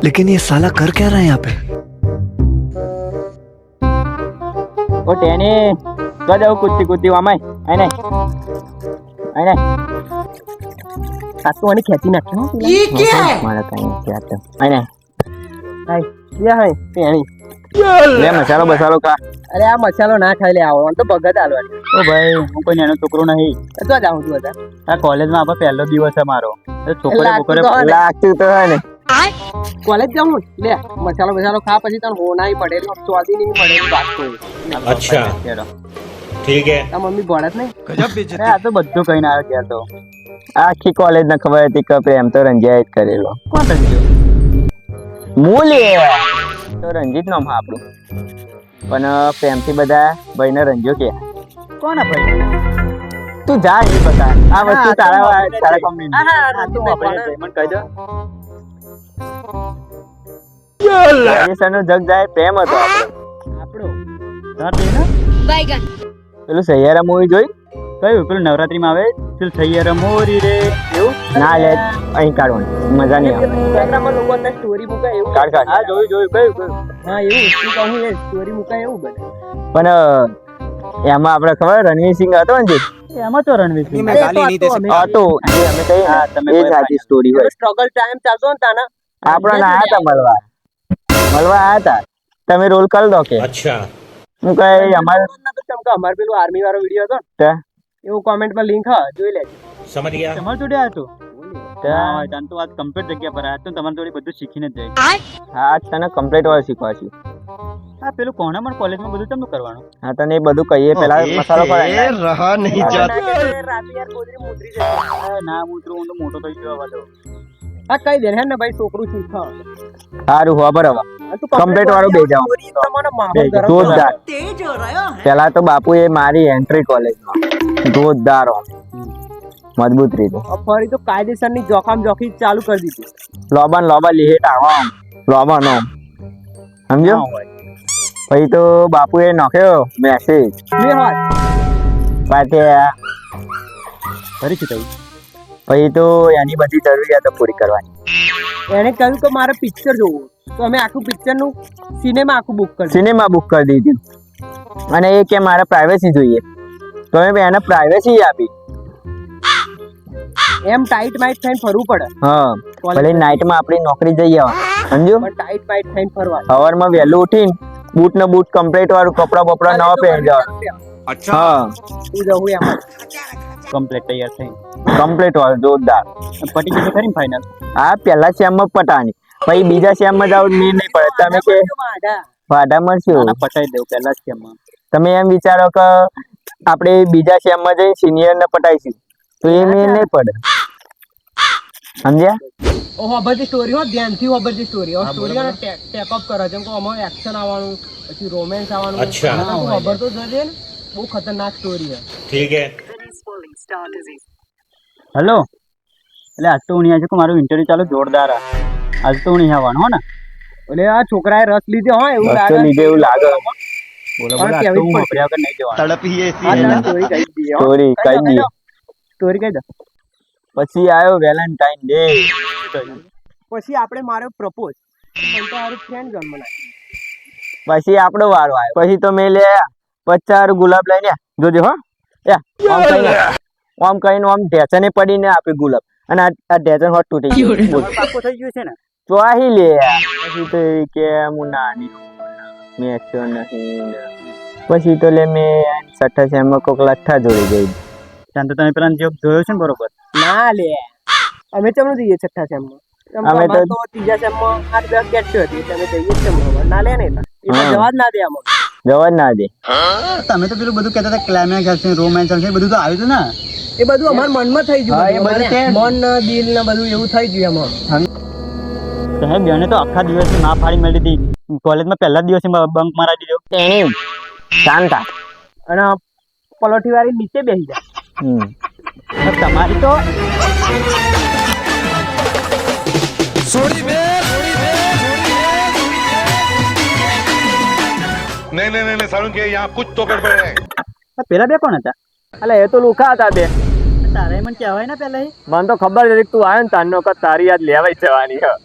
लेकिन ये साला कर क्या रहा है यहाँ पे ઓ ટેની તો જાવ કૂદતી કૂદતી આમાય આય ને આય ને આ તો આને ખેંચી નાખ્યો ये क्या है મારા કઈ નથી આતો આય ને આય લે હે ટેની લે મસાલો બસાલો કા અરે આ મસાલો ના ખાઈ લે આવો આમ તો ભગત હાલવાની ઓ ભાઈ હું કોઈ નાનો છોકરો નહીં તો જાઉં છું હતા આ કોલેજમાં આપણે પહેલો દિવસ છે મારો તો છોકરે લાગતું બોકરે તો હોય ને. કોલેજ જવું લે મસાલો મસાલો ખા પછી તને હોના પડેલો સ્વાદી નહીં પડેલી વાત કોઈ. અચ્છા. ઠીક હે. તા મમ્મી ભણત નહીં. ગજબ બેજતી આ તો બધું કહીને આવ્યો કે તો. આખી કોલેજ ને ખબર હતી કે પ્રેમ તો રંજાય જ કરેલો. કોણ રંજ્યો મૂલે તો રંજીત નામ આપણું. પણ પ્રેમથી બધા ભાઈને રંજ્યો કે. કોણ ભાઈ તું જા એ બધા. આ વસ્તુ તારા તારા કમ્યુનિટી હા તું આપણે પેમેન્ટ કહી યલે જગ મોરી પણ એમાં આપડે ખબર રણવીર સિંહ હતો ને એમાં તો રણવીર સિંહ. હતો તમે સ્ટોરી હોય. સ્ટ્રગલ ટાઈમ ચાલતો ને તાના. આપણે ના હતા મળવા. મળવા આયા હતા તમે રોલ કર દો કે. અચ્છા. હું કહે અમારે અમારે પેલો આર્મી વાળો વિડિયો હતો ને એવું કોમેન્ટમાં લિંક હા જોઈ લેજો. સમજ ગયા? તમાર જોડે આયો તો? ત્યાં તો આજ કમ્પ્લીટ જગ્યા પર આયા તો તમારી બધું શીખીને જ જાય. હા તને કમ્પ્લીટ વાળું શીખવા હા પેલું કોણે મને કોલેજમાં બધું તમને કરવાનું? હા એ બધું કહીએ પેલા મસાલો પર ના મોતરો મોટો થઈ ગયો હા કઈ દે હે ને ભાઈ છોકરું શીખ સારું હો બરાબર. Complete વાળું બે જાવ જોરદાર. પેલા તો બાપુ એ મારી એન્ટ્રી કોલેજમાં જોરદાર હો. મજબૂત રીતે. ફરી તો કાયદેસરની જોખમ જોખી ચાલુ કરી દીધી. લોબન લોબા લીહેટ આવો. લોબન નો સમજો પછી તો બાપુએ નાખ્યો મેસેજ બે વાત પાછે ફરી શું પછી તો એની બધી જરૂરિયાતો પૂરી કરવાની. એને કહ્યું કે મારે પિક્ચર જોવું તો અમે આખું પિક્ચરનું સિનેમા આખું બુક કરી સિનેમા બુક કરી દીધી. અને એ કે મારે પ્રાઇવેસી જોઈએ. તો અમે એને પ્રાઇવેસી આપી. એમ ટાઈટ માઇટ થઈને ફરવું પડે. હા. ભલે નાઈટમાં આપણી નોકરી જઈ આવવા સમજો ટાઈટ માઇટ થઈને ફરવા સવારમાં વહેલું ઉઠીને બૂટ ને બૂટ કમ્પ્લીટ વાળું કપડા બપડા નવા પહેરી જવા હા. હું જવું એમ કમ્પ્લીટ તૈયાર થઈ. કમ્પ્લીટ હોય જોરદાર. પટી જશે ખરી ફાઇનલ હા પહેલા સેમમાં પટાની પછી બીજા સેમમાં જાવ મેં નહીં પડે. તમે કે ભાડા મળશું પટાઈ દેવું પહેલા સેમમાં તમે એમ વિચારો કે આપણે બીજા સેમમાં જઈ સિનિયર ને પટાઈશું. તો એ મેં નહીં પડે. સમજ્યા? ઓ બધી સ્ટોરી હો ધ્યાનથી હોબરથી સ્ટોરી હો સ્ટોરી ને ટેકઅપ કરો. જેમ કે આમાં એક્શન આવવાનું પછી રોમેન્સ આવવાનું. અચ્છા. ખબર તો જજે ને. બહુ ખતરનાક સ્ટોરી છે star disease. હેલો એટલે આજ તો હું અહીંયા છું કે મારું ઇન્ટરવ્યુ ચાલુ જોરદાર આજ તો હું અહીંયા આવવાનો હો ને? એટલે આ છોકરાએ રસ લીધો હોય એવું લાગે. લીધે એવું લાગે. બોલો બોલો આ તો હું વાપર્યા વગર નહીં જવાનું. તડપી એસી સ્ટોરી કહી દી સ્ટોરી કહી દો. પછી આવ્યો વેલેન્ટાઇન ડે. પછી આપણે મારો પ્રપોઝ પછી આપણો વારો આવ્યો. પછી તો મેં લે પચાર ગુલાબ લઈને જોજો હો. આમ કરીને આમ ઢેચને પડીને આપી ગુલાબ. અને આ આ ઢેચન હોટ તૂટી ગયું. પાકો થઈ ગયું છે ને? તો આહી લે. પછી તો કે હું નાની મેં છો નહીં. પછી તો લે મેં સઠ્ઠા સેમમાં કોક લઠ્ઠા જોડી ગઈ ત્યાં તો તમે પેલા જોબ જોયો છે ને બરોબર? ના લે. અમે ચમનું જઈએ છઠ્ઠા એમ અમે તો- ત્રીજા સેમમાં આઠ બે ગેટ હતી અમે જઈએ જ ચમમાં ના લે ને એમાં. જવા જ ના દે આમાં. જવા ના દે તમે તો પેલું બધું કહેતા હતા ક્લાઇમેક્સ આવશે રોમેન્સ આવશે બધું તો આવ્યું ને? એ બધું અમારા મનમાં થઈ ગયું મન દિલ ને બધું એવું થઈ ગયું એમાં. સાહેબ એને તો આખા દિવસ ના ફાડી મળી હતી. કોલેજમાં પહેલા દિવસે બંક મારા દીધો. તેણી શાંતા અને પલોઠી વાળી નીચે બેસી જાય. તમારી તો સોરી બે નહીં નહીં નહીં સારું કે યહાં કુછ તો ગડબડ હે પેલા બે કોણ હતા? અલે એ તો લુખા હતા બે. તારે મને કહેવાય ને પેલા મને તો ખબર છે તું આવે ને તારનો તારી યાદ લેવાય જવાની હા.